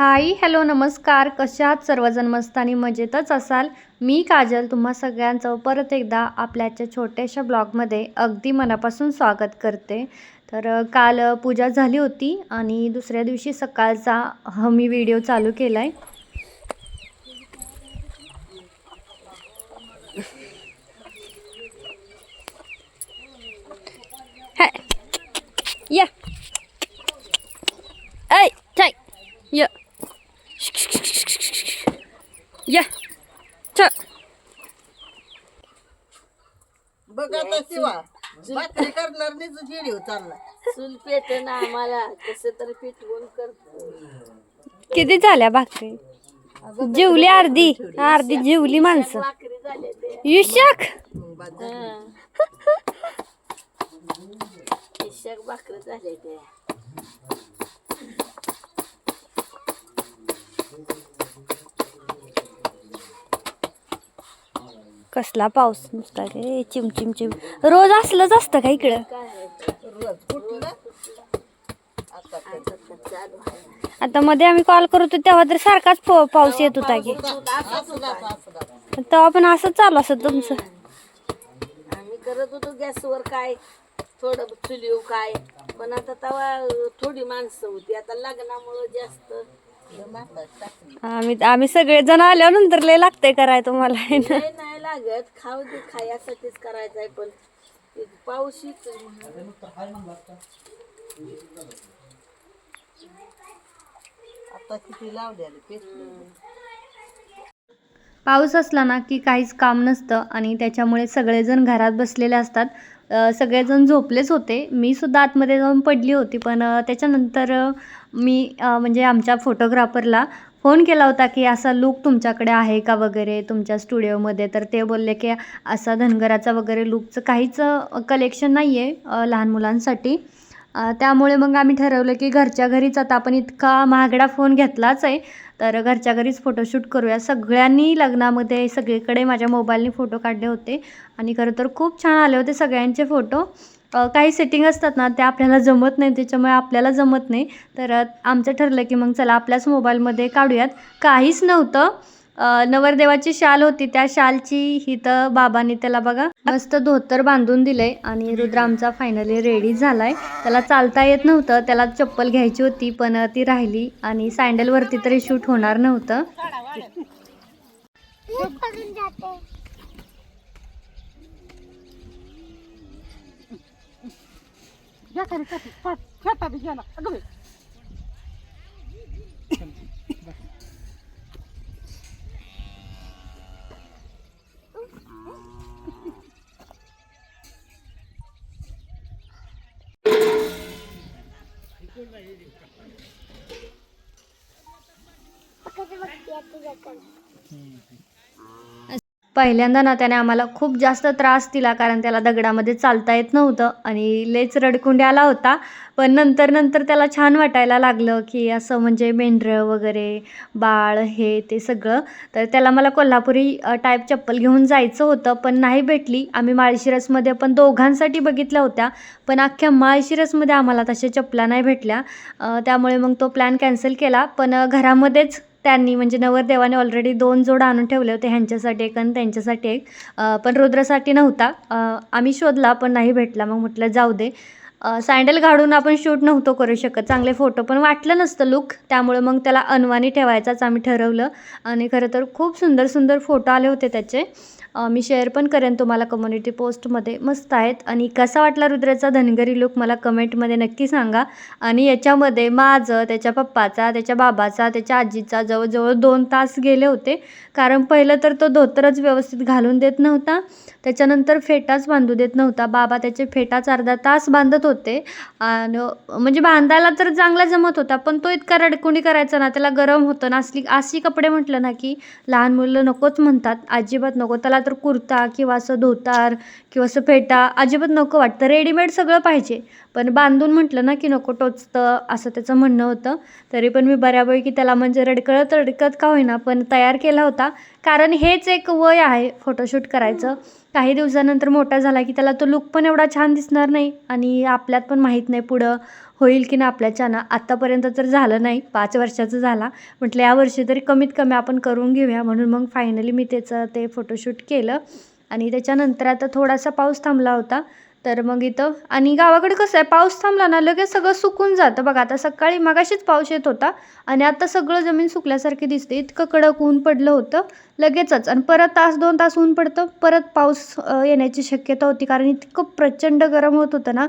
Hi hello नमस्कार. कशा आहात? सर्वजण मस्त आणि मजेतच असाल? मी काजल. तुम्हा सगळ्यांचं परत एकदा आपल्याच्या छोट्याशा ब्लॉगमध्ये अगदी मनापासून स्वागत करते. तर काल पूजा झाली होती आणि दुसऱ्या दिवशी सकाळचा हमी मी व्हिडिओ चालू केला आहे या. ऐ या. या. च बघ आता शिवा. भाकरी करणार नाही तुझी व्हिडिओ चालला. चूल पेटन आम्हाला कसं तरी पेटवून करतो. किती झाल्या भाकरी? जेवली अर्धी. अर्धी जेवली माणसं. भाकरी झाले ते युषक शिक्षक भाकरी झाले ते कसला पाऊस नुसता रे चिमचिम चिम रोज असलंच असतं का इकडं? आता काय? चालू आता मध्ये आम्ही कॉल करत होतो तेव्हा तर सारखाच पा- पाऊस येत होता की. तेव्हा पण असंच चालू असत तुमचं. आम्ही करत होतो गॅसवर काय थोडं चुलीव काय. पण आता तेव्हा थोडी माणसं होती. आता लग्नामुळं जास्त आम्ही आम्ही सगळेजण आल्यानंतर लय लागतंय कराय तुम्हाला. नाही लागत. खाऊ दे खायासाठीच करायचं आहे पण ते आता किती पेटले. पाऊस असला ना की काहीच काम नसतं आणि त्याच्यामुळे सगळेजण घरात बसलेले असतात. अ, सगळेजण झोपलेच होते. मी सुद्धा आतमध्ये जाऊन पडली होती पण अ, त्याच्यानंतर अ, मी म्हणजे आमच्या फोटोग्राफरला फोन केला होता की असा लूक तुमच्याकडे आहे का वगैरे तुमच्या स्टुडिओमध्ये? तर ते बोलले की असा धनगराचा वगैरे लूकचं काहीच कलेक्शन नाही आहे लहान मुलांसाठी. त्यामुळे मग आम्ही ठरवलं की घरच्या घरीच आता आपण इतका महागडा फोन घेतलाच आहे. तर घरच्या घरीच फोटोशूट करूया. सगळ्यांनी लग्नामध्ये सगळीकडे माझ्या मोबाईलने फोटो काढले होते आणि खरं तर खूप छान आले होते सगळ्यांचे फोटो. काही सेटिंग असतात ना त्या आपल्याला जमत नाही त्याच्यामुळे आपल्याला जमत नाही. तर आमचं ठरलं की मग चला आपल्याच मोबाईलमध्ये काढूयात. काहीच नव्हतं. नवरदेवाची शाल होती त्या शालची ही तर बाबांनी त्याला बघा मस्त धोतर बांधून दिलंय आणि रुद्र आमचा फायनली रेडी झालाय. त्याला चालता येत नव्हतं त्याला चप्पल घ्यायची होती पण ती राहिली आणि सँडलवरती तरी शूट होणार नव्हतं. ક્યાં કરી ક્યાં કરી પણ ક્યાં તારી ગયા ના पहिल्यांदा ना त्याने आम्हाला खूप जास्त त्रास दिला कारण त्याला दगडामध्ये चालता येत नव्हतं आणि लेच रडकुंडी आला होता. पण नंतर नंतर त्याला छान वाटायला लागलं की असं म्हणजे मेंढरं वगैरे बाळ हे ते सगळं. तर त्याला मला कोल्हापुरी टाईप चप्पल घेऊन जायचं होतं पण नाही भेटली. आम्ही माळशिरसमध्ये पण दोघांसाठी बघितल्या होत्या पण अख्ख्या माळशिरसमध्ये आम्हाला तशा चपला नाही भेटल्या. त्यामुळे मग तो प्लॅन कॅन्सल केला. पण घरामध्येच त्यांनी म्हणजे नवरदेवाने ऑलरेडी दोन जोड आणून ठेवले होते ह्यांच्यासाठी एक आणि त्यांच्यासाठी एक. पण रुद्रासाठी नव्हता. आम्ही शोधला पण नाही भेटला. मग म्हटलं जाऊ दे. सँडल घालून आपण शूट नव्हतो करू शकत. चांगले फोटो पण वाटलं नसतं लुक त्यामुळे मग त्याला अनवाणी ठेवायचाच आम्ही ठरवलं. आणि खरं तर खूप सुंदर सुंदर फोटो आले होते त्याचे. मी शेअर पण करेन तुम्हाला कम्युनिटी पोस्टमध्ये मस्त आहेत. आणि कसा वाटला रुद्राचा धनगरी लुक मला कमेंटमध्ये नक्की सांगा. आणि याच्यामध्ये माझं त्याच्या पप्पाचा त्याच्या बाबाचा त्याच्या आजीचा जवळजवळ दोन तास गेले होते. कारण पहिलं तर तो धोतरच व्यवस्थित घालून देत नव्हता. त्याच्यानंतर फेटाच बांधू देत नव्हता. बाबा त्याचे फेटाच अर्धा तास बांधत होते. होते. आणि म्हणजे बांधायला तर चांगला जमत होता पण तो इतका रडकुंडी करायचा ना त्याला गरम होतं ना असली अशी कपडे म्हटलं ना की लहान मुलं नकोच म्हणतात. अजिबात नको. त्याला तर कुर्ता किंवा असं धोतार किंवा असं फेटा अजिबात नको वाटतं. रेडीमेड सगळं पाहिजे. पण बांधून म्हटलं ना की नको टोचतं असं त्याचं म्हणणं होतं. तरी पण मी बऱ्यापैकी त्याला म्हणजे रडकळत रडकत का होईना पण तयार केला होता. कारण हेच एक वय आहे फोटोशूट करायचं. काही दिवसानंतर मोठा झाला की त्याला तो लुक पण एवढा छान दिसणार नाही. आणि आपल्यात पण माहीत नाही पुढं होईल की नाही आपल्याच्यानं आत्तापर्यंत तर झालं नाही. पाच वर्षाचं झाला. म्हटलं यावर्षी तरी कमीत कमी आपण करून घेऊया. म्हणून मग फायनली मी त्याचं ते फोटोशूट केलं. आणि त्याच्यानंतर आता थोडासा पाऊस थांबला होता. तर मग इथं आणि गावाकडे कसं आहे पाऊस थांबला ना लगेच सगळं सुकून जातं. बघा आता सकाळी मगाशीच पाऊस येत होता आणि आता सगळं जमीन सुकल्यासारखी दिसते. इतकं कडक ऊन पडलं होतं लगेचच. आणि परत तास दोन तास ऊन पडतं परत पाऊस येण्याची शक्यता होती. कारण इतकं प्रचंड गरम होत होतं ना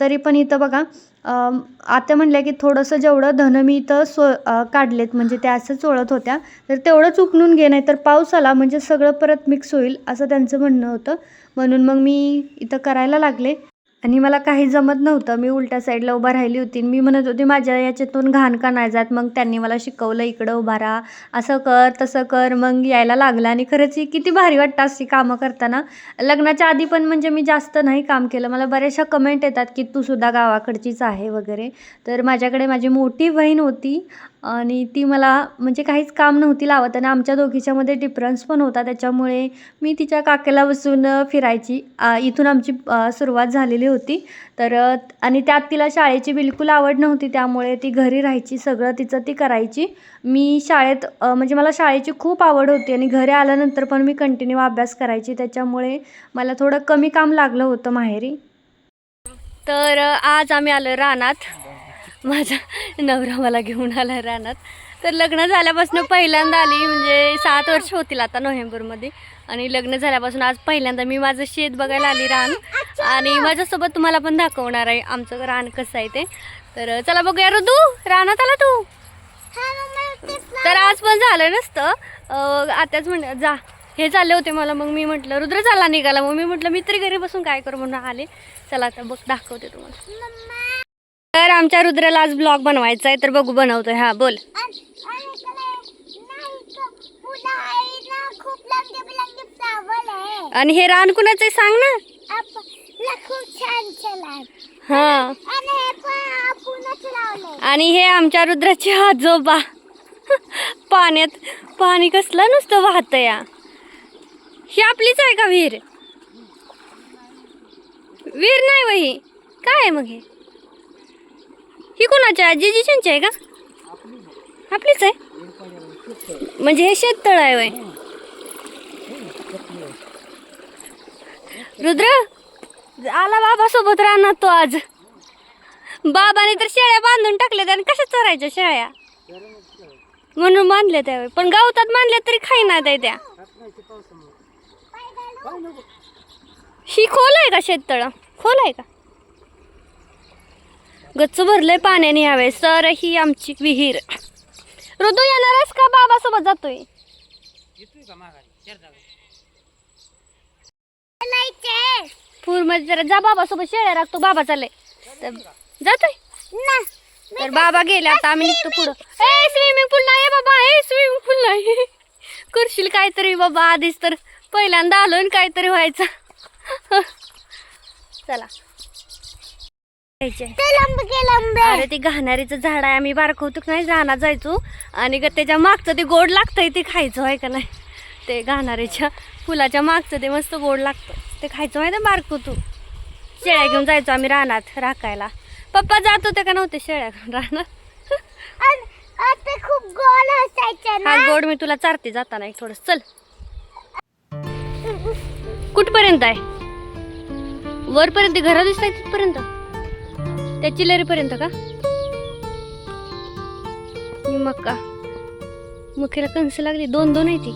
तरी पण इथं बघा आता म्हणल्या की थोडंसं जेवढं धन मी इथं सो काढलेत म्हणजे त्या असं चोळत होत्या तर तेवढंच उकणून घे नाही तर पाऊस आला म्हणजे सगळं परत मिक्स होईल असं त्यांचं म्हणणं होतं. म्हणून मग मी इथं करायला लागले. आणि मला काही जमत नव्हतं. मी उलट्या साईडला उभा राहिली होती. मी म्हणत होती माझ्या याच्यातून घाण का नाही जात? मग त्यांनी मला शिकवलं इकडं उभा राहा. असं कर तसं कर. मग यायला लागलं. आणि खरंच ही किती भारी वाटतं अशी कामं करताना. लग्नाच्या आधी पण म्हणजे मी जास्त नाही काम केलं. मला बऱ्याचशा कमेंट येतात की तू सुद्धा गावाकडचीच आहे वगैरे. तर माझ्याकडे माझी मोठी बहीण होती. आणि ती मला म्हणजे काहीच काम नव्हती लावत आणि आमच्या दोघीच्यामध्ये डिफरन्स पण होता. त्याच्यामुळे मी तिच्या काकेला बसून फिरायची. इथून आमची सुरुवात झालेली होती. तर आणि त्यात तिला शाळेची बिलकुल आवड नव्हती. त्यामुळे ती घरी राहायची. सगळं तिचं ती करायची. मी शाळेत म्हणजे मला शाळेची खूप आवड होती आणि घरी आल्यानंतर पण मी कंटिन्यू अभ्यास करायची. त्याच्यामुळे मला थोडं कमी काम लागलं होतं माहेरी. तर आज आम्ही आलो रानात. माझा नवरा मला घेऊन आला रानात. तर लग्न झाल्यापासून पहिल्यांदा आली म्हणजे सात वर्ष होतील आता नोव्हेंबरमध्ये. आणि लग्न झाल्यापासून आज पहिल्यांदा मी माझं शेत बघायला आली रान. आणि माझ्यासोबत तुम्हाला पण दाखवणार आहे आमचं रान कसं आहे ते. तर चला बघूया ऋतू रानात आला तू. तर आज पण झालं नसतं. आताच म्हण जा. हे चालले होते मला मग मी म्हटलं रुद्र झाला निघाला. मग मी म्हटलं मी तरी घरी बसून काय करू म्हणून आले. चला आता बघ दाखवते तुम्हाला. तर आमच्या रुद्राला आज ब्लॉग बनवायचा आहे तर बघू बनवतोय. हा बोल. आणि हे रान कुणाचं आहे सांग ना. हा. हे आणि हे आमच्या रुद्राचे आजोबा. पाण्यात पाणी कसलं नुसतं वाहतं या. ही आपलीच आहे का विहीर? विहीर नाही वही. काय आहे मग हे? ही कोणाची आजीजीशांची आहे का? आपलीच आहे? म्हणजे हे शेततळ आहे वय रुद्र आला बाबा सोबत राहणार तो आज. बाबाने तर शेळ्या बांधून टाकल्या आणि कशा चरायच्या शेळ्या? म्हणून बांधल्या त्यावेळी पण गावतात बांधल्या तरी खाई नाही त्या. ही खोल आहे का शेततळ? खोल आहे का? गच्च भरलंय पाण्याने यावेळेस तर ही आमची विहीर. ऋतू येणारच का बाबा सोबत जातोय पूर्मध्ये जरा जा बाबा सोबत शेळ्या राखतो बाबा चालले तर जातोय? ना तर बाबा गेले आता आम्ही निघतो पुढं. ए स्विमिंग पूल नाही बाबा ए स्विमिंग पूल नाही करशील काहीतरी बाबा आधीच तर पहिल्यांदा आलो काहीतरी व्हायचं. चला यायचंय. ते लंबे लंबे अरे ते घाणारीचं झाड आहे आम्ही का नाही रानात जायचो. आणि ग त्याच्या मागचं ते गोड लागतंय ते खायचं आहे का नाही? ते घाणारीच्या फुलाच्या मागचं ते मस्त गोड लागतं. ते खायचं आहे बारक तू शेळ्या घेऊन जायचो आम्ही रानात राखायला. पप्पा जात होते का नव्हते शेळ्या घेऊन खूप गोल असायचं हा ना गोड मी तुला चारते जाताना एक थोडं. चल. कुठपर्यंत आहे? वरपर्यंत घरा दिसत आहे तिथपर्यंत? त्या चिलेरीपर्यंत का? मक्का. मक्याला कंस लागली. दोन दोन आहे ती.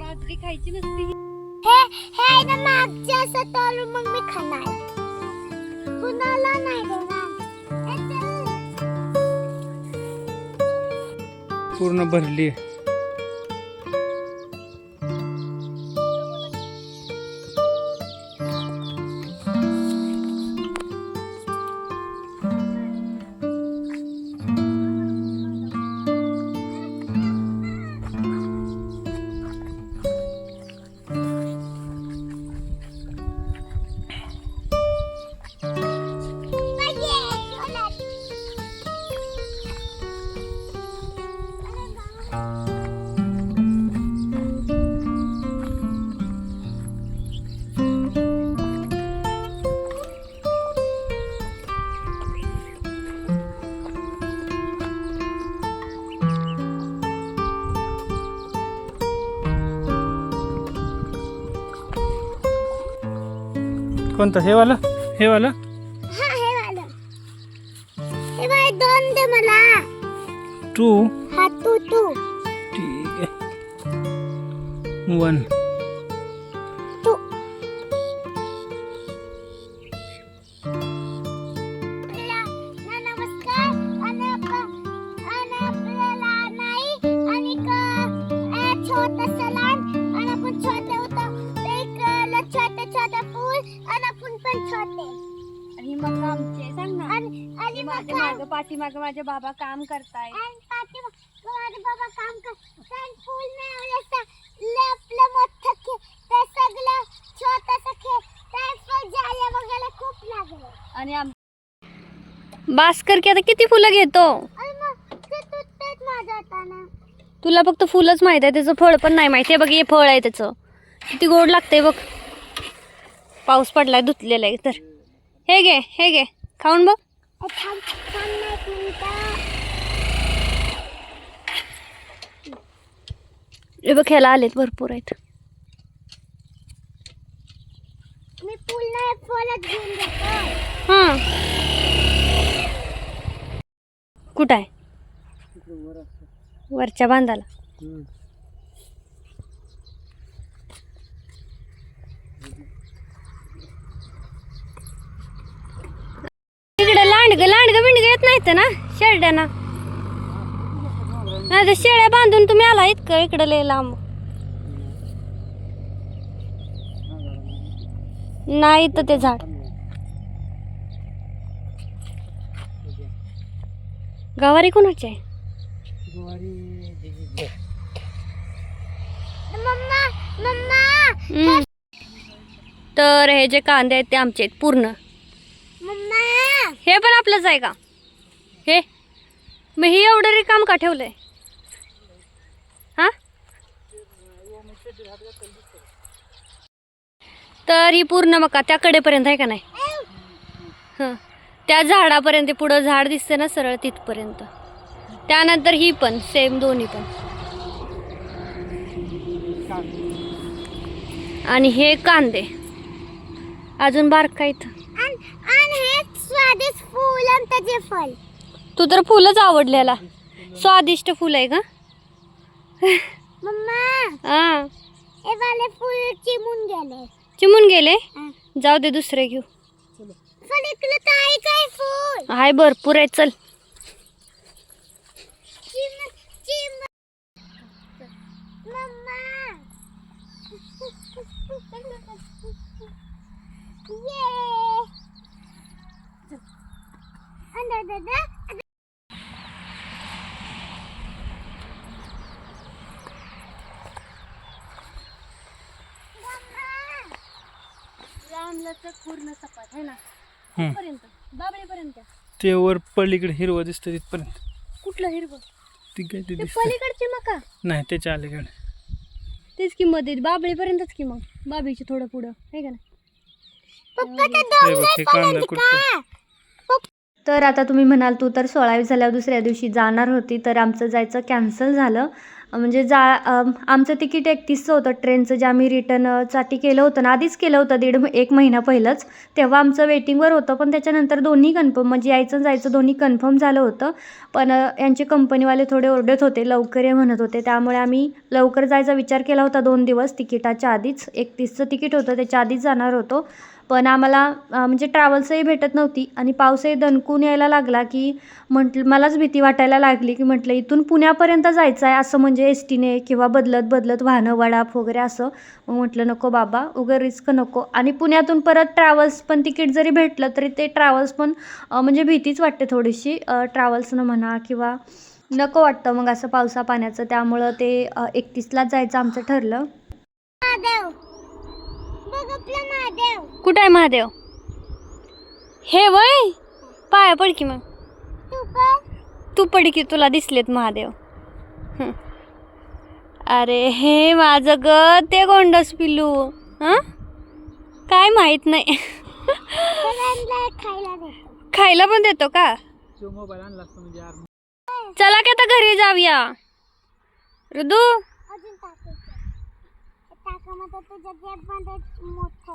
बाजरी खायची नसती. हे हे ना मागच्या असं तर मग मी खाणार. कुणाला नाही पूर्ण भरली. कोणतं? हे वाला? हे वाला? हा हे वालं. हे बाय दोन दे मला. टू. हा तू तू. ठीक आहे वन. मागं माझे बाबा काम करताय माझे बाबा काम फूल आपलं मोठं ते सगळं छोटस खूप लागलं. आणि आम बास कर की आता किती फुलं घेतो? आणि मग ते तुटतेच माझ्या हातानं. तुला फक्त फुलंच माहीत आहे त्याचं फळ पण नाही माहिती आहे. बघ हे फळ आहे त्याचं. किती गोड लागतंय बघ. पाऊस पडलाय धुतलेला आहे. तर हे घे हे घे. खाऊन बघ. थांब थांब बघ ह्याला आलेत भरपूर आहेत. मी फुल नाही फळच घेऊन घेतो हां. कुठं आहे? वरच्या बांधाला इकडे लांडग लांडग बिंडग येत नाहीत ना शेरड्याना. नाही तर शेळ्या बांधून तुम्ही आला इतकं इकडे लय लांब. नाही इथं ते झाड. गवारी कोणाची आहे? मम्मा मम्मा हम्म. तर हे जे कांदे आहेत ते आमचे आहेत पूर्ण. हे पण आपलंच आहे का? हे? मग ही एवढं काम का ठेवलं आहे तर ही पूर्ण मका त्या कडेपर्यंत आहे का नाही? हां. त्या झाडापर्यंत पुढं झाड दिसते ना सरळ तिथपर्यंत. त्यानंतर ही पण सेम दोन्ही पण. आणि हे कांदे. अजून बारका इथं. स्वादिष्ट फूल आणि त्याचे फळ तू तर फुलंच आवडलेला. स्वादिष्ट फुल आहे का? मम्मा हा. हे वाले फूल चिमून गेले. चिमून गेले? हा. जाऊ दे दुसरे घेऊ. पण इकडे तर आहे काय फूल? हाय भरपूर आहे चल. चिम चिम मम्मा. ये. अंदर दादा पूर्ण सपाट आहे ना हम्म. पर्यंत बाबळीपर्यंत ते वर पलीकडे हिरवं दिसतं तिथपर्यंत. कुठलं हिरवं? ती काय ते ते दिसतं. पलीकडची मका. नाही त्याच्या अलीकडे. तेच की मध्ये बाबळीपर्यंतच की मग. बाबळीची थोडं पुढं आहे का हे बघ कांदा कुठं? तर आता तुम्ही म्हणाल तू तर सोळावी झाल्यावर दुसऱ्या दिवशी जाणार होती तर आमचं जायचं कॅन्सल झालं. म्हणजे जा आमचं तिकीट एकतीसचं होतं ट्रेनचं जे आम्ही रिटर्नसाठी केलं होतं ना आधीच केलं होतं दीड एक महिना पहिलंच. तेव्हा आमचं वेटिंगवर होतं पण त्याच्यानंतर दोन्ही कन्फर्म म्हणजे यायचं जायचं दोन्ही कन्फर्म झालं होतं. पण यांचे कंपनीवाले थोडे ओरडत होते लवकर ये म्हणत होते. त्यामुळे आम्ही लवकर जायचा विचार केला होता दोन दिवस तिकिटाच्या आधीच. एकतीसचं तिकीट होतं त्याच्या आधीच जाणार होतो. पण आम्हाला म्हणजे ट्रॅव्हल्सही भेटत नव्हती आणि पावसही दणकून यायला लागला की म्हटलं मलाच भीती वाटायला लागली की म्हटलं इथून पुण्यापर्यंत जायचं आहे असं म्हणजे एस टीने किंवा बदलत बदलत वाहनं वडाप वगैरे असं. म्हटलं नको बाबा उगं रिस्क नको. आणि पुण्यातून परत ट्रॅव्हल्स पण तिकीट जरी भेटलं तरी ते ट्रॅव्हल्स पण म्हणजे भीतीच वाटते थोडीशी ट्रॅव्हल्सनं म्हणा किंवा नको वाटतं मग असं पावसा पाण्याचं. त्यामुळं ते एकतीसलाच जायचं आमचं ठरलं महादेव बघ आपला महादेव कुठं आहे महादेव? हे वय पाया पड की मग. तू पण तू पड की तुला दिसलेत महादेव. अरे हे माझं ग ते गोंडस पिल्लू. हां? काय माहीत नाही. खायला पण देतो का? म्हणजे यार. चला की आता घरी जाऊया. ऋदू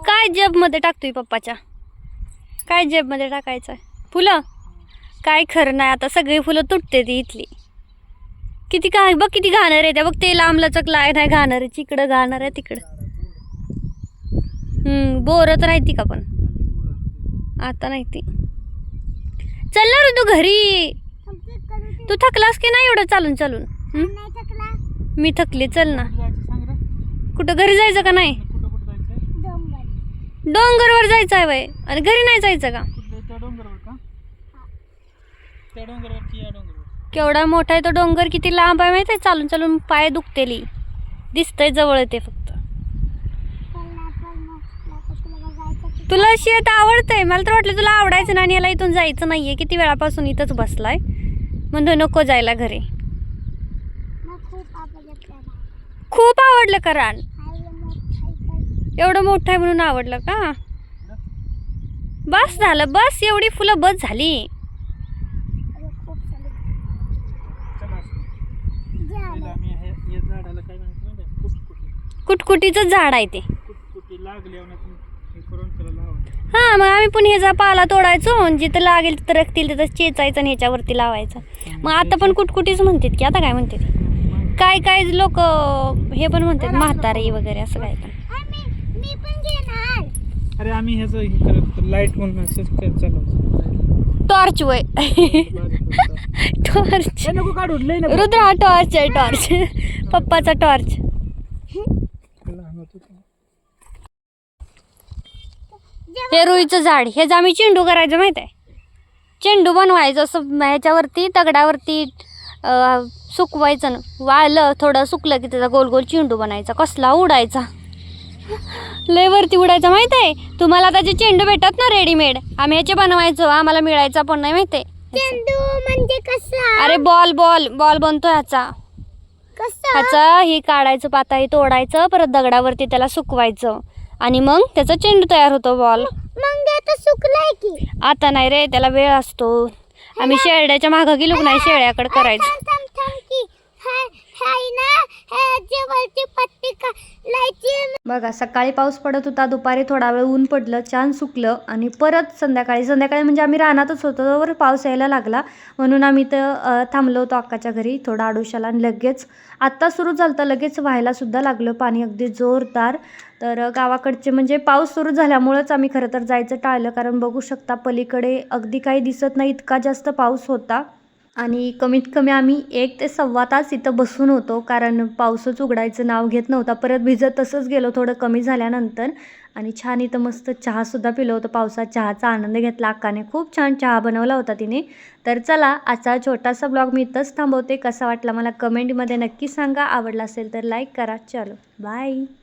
काय जेबमध्ये जेबमध्ये टाकतोय पप्पाच्या? काय जेबमध्ये टाकायचं फुलं? काय खरं नाही आता सगळी फुलं तुटते ती इथली. किती काय बघ किती घाणार आहे त्या बघ ते लांब लचक लाय नाही घाणार आहे तिकडं. घाणार आहे तिकडं हम्म बोरत राहती का पण? आता नाही ती. चल ना रे तू घरी. तू थकलास की नाही एवढं चालून चालून? मी थकली चल ना. कुठं घरी जायचं का नाही? कुठं कुठं जायचं डोंगर डोंगरवर जायचं आहे वय आणि घरी नाही जायचं का? कुठलं त्या डोंगरावर का? त्या डोंगरावर की या डोंगरावर? केवढा मोठा आहे तो डोंगर किती लांब आहे माहिती आहे? चालून चालून पाय दुखतेली. दिसतंय जवळ ते फक्त. तुला शेत आवडतंय? मला तर वाटलं तुला आवडायचं ना आणि याला इथून जायचं नाहीये. किती वेळापासून इथंच बसलाय. म्हणतो नको जायला घरी. खूप आवडलं का रान? एवढं मोठं आहे म्हणून आवडलं का? बस झालं बस. एवढी फुलं बस झाली. कुटकुटीचं झाड आहे ते. हा हां मग आम्ही पण ह्याचा पाला तोडायचो. जिथं लागेल तिथं रखतील तिथं चेचायचं आणि ह्याच्यावरती लावायचं. मग आता पण कुटकुटीच म्हणतात की आता काय म्हणतात? काय काय लोक हे पण म्हणतात म्हातारी वगैरे असं काय पण. हा, मी मी पण घेणार. अरे आम्ही ह्याचं हे करत लाइट म्हणून करत चालवतो टॉर्च वय टॉर्च नको काढू नको. रुद्र हा टॉर्च आहे टॉर्च पप्पाचा टॉर्च लहान होतो तेव्हा. हे रुईचं झाड हे जे आम्ही चेंडू करायचं माहीत आहे? चेंडू बनवायचं असं ह्याच्यावरती दगडावरती अं, सुकवायचं ना. वाळलं थोडं सुकलं की त्याचा गोल गोल चेंडू बनायचा. कसला उडायचा? लय वरती उडायचा माहीत आहे तुम्हाला त्याचे चेंडू भेटतात ना रेडीमेड आम्ही ह्याचे बनवायचो. आम्हाला मिळायचा पण नाही माहिती आहे चेंडू म्हणजे कसा? अरे बॉल बॉल बॉल बनतो ह्याचा. ह्याचा हे काढायचं पाताळी तोडायचं परत दगडावरती त्याला सुकवायचं. आणि मग त्याचा चेंडू तयार होतो बॉल. मग आता सुकलाय की? आता नाही रे त्याला वेळ असतो. आम्ही शेरड्याच्या मागं गेलो नाही शेळ्याकडे करायचं बघा सकाळी पाऊस पडत होता दुपारी थोडा वेळ ऊन पडलं छान सुकलं आणि परत संध्याकाळी संध्याकाळी म्हणजे आम्ही रानातच होतो तोवर पाऊस यायला लागला. म्हणून आम्ही तर थांबलो होतो अक्काच्या घरी थोडा आडोशाला आणि लगेच आत्ता सुरू झालं तर लगेच व्हायलासुद्धा लागलं पाणी अगदी जोरदार. तर गावाकडचे म्हणजे पाऊस सुरू झाल्यामुळंच आम्ही खरं तर जायचं टाळलं कारण बघू शकता पलीकडे अगदी काही दिसत नाही इतका जास्त पाऊस होता. आणि कमीत कमी आम्ही एक ते सव्वा तास इथं बसून होतो कारण पाऊसच उघडायचं नाव घेत नव्हता. परत भिजत तसंच गेलो थोडं कमी झाल्यानंतर. आणि छान इथं मस्त चहासुद्धा पिलं होतं. पावसात चहाचा आनंद घेतला. अक्काने खूप छान चहा बनवला होता तिने. तर चला आजचा छोटासा ब्लॉग मी इथंच थांबवते. कसा वाटला मला कमेंटमध्ये नक्की सांगा. आवडला असेल तर लाईक करा. चलो बाय.